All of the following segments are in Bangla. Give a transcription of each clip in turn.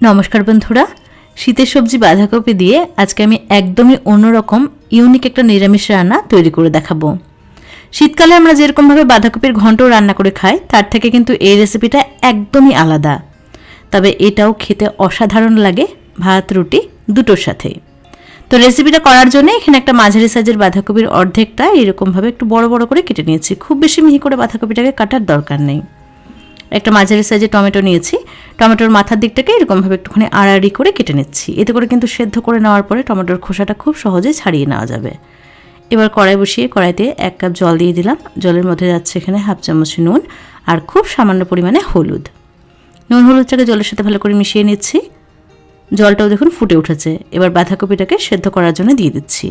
নমস্কার বন্ধুরা। শীতের সবজি বাঁধাকপি দিয়ে আজকে আমি একদমই অন্যরকম ইউনিক একটা নিরামিষ রান্না তৈরি করে দেখাবো। শীতকালে আমরা যেরকমভাবে বাঁধাকপির ঘন্ট রান্না করে খাই, তার থেকে কিন্তু এই রেসিপিটা একদমই আলাদা। তবে এটাও খেতে অসাধারণ লাগে, ভাত, রুটি দুটোর সাথে। তো রেসিপিটা করার জন্য এখানে একটা মাঝারি সাইজের বাঁধাকপির অর্ধেকটা এরকমভাবে একটু বড় বড় করে কেটে নিয়েছি। খুব বেশি মিহি করে বাঁধাকপিটাকে কাটার দরকার নেই। একটা মাঝারি সাইজের টমেটো নিয়েছি। টমেটোর মাথার দিকটাকে এরকমভাবে একটুখানি আড়াআড়ি করে কেটে নিচ্ছি। এতে করে কিন্তু সেদ্ধ করে নেওয়ার পরে টমেটোর খোসাটা খুব সহজে ছাড়িয়ে নেওয়া যাবে। এবার কড়াই বসিয়ে কড়াইতে এক কাপ জল দিয়ে দিলাম। জলের মধ্যে যাচ্ছে এখানে হাফ চামচ নুন আর খুব সামান্য পরিমাণে হলুদ। নুন হলুদটাকে জলের সাথে ভালো করে মিশিয়ে নিচ্ছি। জলটাও দেখুন ফুটে উঠেছে। এবার বাঁধাকপিটাকে সেদ্ধ করার জন্য দিয়ে দিচ্ছি।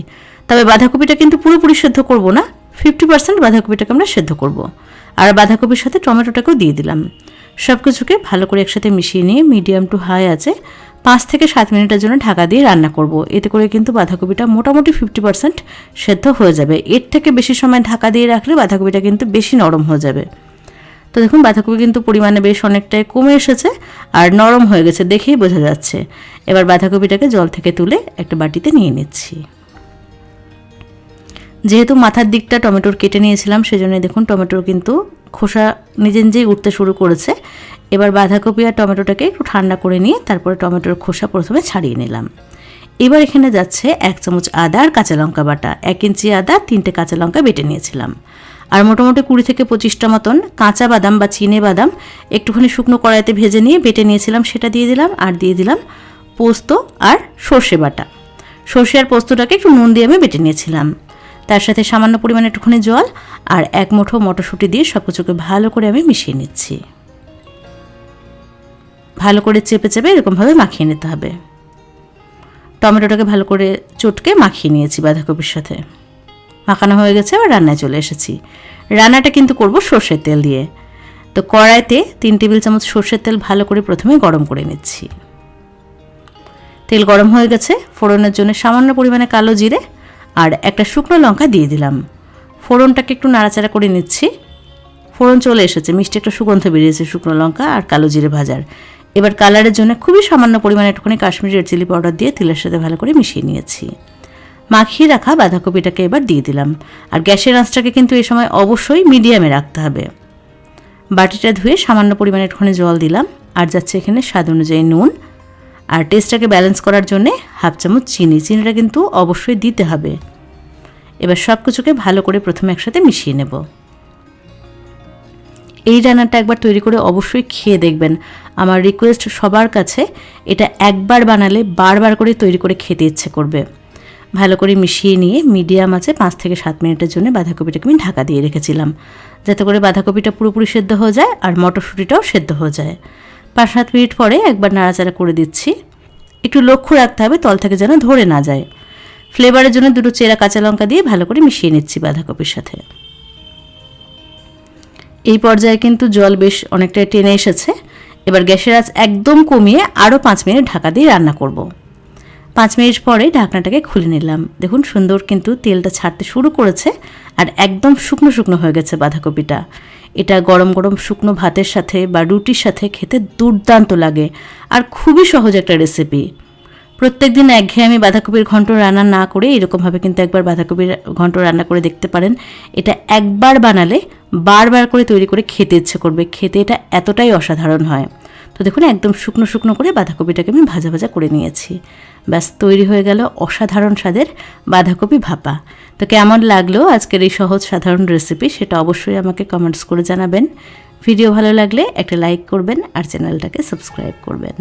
তবে বাঁধাকপিটা কিন্তু পুরোপুরি সেদ্ধ করব না। ফিফটি পার্সেন্ট বাঁধাকপিটাকে আমরা সেদ্ধ করব। আর বাঁধাকপির সাথে টমেটোটাকেও দিয়ে দিলাম। সব কিছুকে ভালো করে একসাথে মিশিয়ে নিয়ে মিডিয়াম টু হাই আছে, পাঁচ থেকে সাত মিনিটের জন্য ঢাকা দিয়ে রান্না করব। এতে করে কিন্তু বাঁধাকপিটা মোটামুটি ফিফটি পার্সেন্ট সেদ্ধ হয়ে যাবে। এর থেকে বেশি সময় ঢাকা দিয়ে রাখলে বাঁধাকপিটা কিন্তু বেশি নরম হয়ে যাবে। তো দেখুন, বাঁধাকপি কিন্তু পরিমাণে বেশ অনেকটাই কমে এসেছে আর নরম হয়ে গেছে দেখেই বোঝা যাচ্ছে। এবার বাঁধাকপিটাকে জল থেকে তুলে একটা বাটিতে নিয়ে নিচ্ছি। যেহেতু মাথার দিকটা টমেটোর কেটে নিয়েছিলাম সেজন্য দেখুন টমেটোর কিন্তু খোসা নিজে নিজেই উঠতে শুরু করেছে। এবার বাঁধাকপি আর টমেটোটাকে একটু ঠান্ডা করে নিয়ে তারপরে টমেটোর খোসা প্রথমে ছাড়িয়ে নিলাম। এবার এখানে যাচ্ছে এক চামচ আদা আর কাঁচা লঙ্কা বাটা। এক ইঞ্চি আদা, তিনটে কাঁচা লঙ্কা বেটে নিয়েছিলাম। আর মোটামুটি কুড়ি থেকে পঁচিশটা মতন কাঁচা বাদাম বা চিনে বাদাম একটুখানি শুকনো কড়াইতে ভেজে নিয়ে বেটে নিয়েছিলাম, সেটা দিয়ে দিলাম আর দিয়ে দিলাম পোস্ত আর সর্ষে বাটা। সর্ষে আর পোস্তটাকে একটু নুন দিয়ে আমি বেটে নিয়েছিলাম। তার সাথে সামান্য পরিমাণে একটুখানি জল আর এক মুঠো মটরশুঁটি দিয়ে সব কিছুকে ভালো করে আমি মিশিয়ে নিচ্ছি। ভালো করে চেপে চেপে এরকমভাবে মাখিয়ে নিতে হবে। টমেটোটাকে ভালো করে চটকে মাখিয়ে নিয়েছি বাঁধাকপির সাথে। মাখানো হয়ে গেছে আবার রান্নায় চলে এসেছি। রান্নাটা কিন্তু করব সর্ষের তেল দিয়ে। তো কড়াইতে তিন টেবিল চামচ সর্ষের তেল ভালো করে প্রথমে গরম করে নিচ্ছি। তেল গরম হয়ে গেছে, ফোড়নের জন্য সামান্য পরিমাণে কালো জিরে আর একটা শুকনো লঙ্কা দিয়ে দিলাম। ফোড়নটাকে একটু নাড়াচাড়া করে নিচ্ছি। ফোড়ন চলে এসেছে। মিষ্টি একটা সুগন্ধ বেরিয়েছে শুকনো লঙ্কা আর কালো জিরে ভাজার। এবার কালারের জন্য খুবই সামান্য পরিমাণে একটুখানি কাশ্মীরি রেড চিলি পাউডার দিয়ে তেলের সাথে ভালো করে মিশিয়ে নিয়েছি। মাখিয়ে রাখা বাঁধাকপিটাকে এবার দিয়ে দিলাম। আর গ্যাসের আঁচটাকে কিন্তু এই সময় অবশ্যই মিডিয়ামে রাখতে হবে। বাটিটা ধুয়ে সামান্য পরিমাণে একটুখানি জল দিলাম। আর যাচ্ছে এখানে স্বাদ অনুযায়ী নুন আর টেস্টটাকে ব্যালেন্স করার জন্যে হাফ চামচ চিনি। চিনিটা কিন্তু অবশ্যই দিতে হবে। এবার সব কিছুকে ভালো করে প্রথমে একসাথে মিশিয়ে নেব। এই রান্নাটা একবার তৈরি করে অবশ্যই খেয়ে দেখবেন। আমার রিকোয়েস্ট সবার কাছে, এটা একবার বানালে বারবার করে তৈরি করে খেতে ইচ্ছে করবে। ভালো করে মিশিয়ে নিয়ে মিডিয়াম আছে পাঁচ থেকে সাত মিনিটের জন্য বাঁধাকপিটাকে আমি ঢাকা দিয়ে রেখেছিলাম। যাতে করে বাঁধাকপিটা পুরোপুরি সেদ্ধ হয়ে যায় আর মটরশুঁটিটাও সেদ্ধ হয়ে যায়। পাঁচ সাত মিনিট পরে একবার নাড়াচাড়া করে দিচ্ছি। একটু লক্ষ্য রাখতে হবে, তল থেকে যেন ধরে না যায়। ফ্লেভারের জন্য দুটো চেরা কাঁচা লঙ্কা দিয়ে ভালো করে মিশিয়ে নিচ্ছি বাঁধাকপির সাথে। এই পর্যায়ে কিন্তু জল বেশ অনেকটাই টেনে এসেছে। এবার গ্যাসের আঁচ একদম কমিয়ে আরও পাঁচ মিনিট ঢাকা দিয়ে রান্না করব। পাঁচ মিনিট পরে ঢাকনাটাকে খুলে নিলাম। দেখুন, সুন্দর কিন্তু তেলটা ছাড়তে শুরু করেছে আর একদম শুকনো শুকনো হয়ে গেছে বাঁধাকপিটা। এটা গরম গরম শুকনো ভাতের সাথে বা রুটির সাথে খেতে দুর্দান্ত লাগে আর খুবই সহজ একটা রেসিপি প্রত্যেক দিন একঘেয়ে আমি বাঁধাকপির ঘন্ট রান্না না করে এরকমভাবে কিন্তু একবার বাঁধাকপির ঘন্ট রান্না করে দেখতে পারেন। এটা একবার বানালে বারবার করে তৈরি করে খেতে ইচ্ছে করবে। খেতে এটা এতটাই অসাধারণ হয়। তো দেখুন, একদম শুকনো শুকনো করে বাঁধাকপিটাকে আমি ভাজা ভাজা করে নিয়েছি। ব্যাস, তৈরি হয়ে গেল অসাধারণ স্বাদের বাঁধাকপি ভাপা। তো কেমন লাগল আজকের এই সহজ সাধারণ রেসিপি সেটা অবশ্যই আমাকে কমেন্টস করে জানাবেন। ভিডিও ভালো লাগলে একটা লাইক করবেন আর চ্যানেলটাকে সাবস্ক্রাইব করবেন।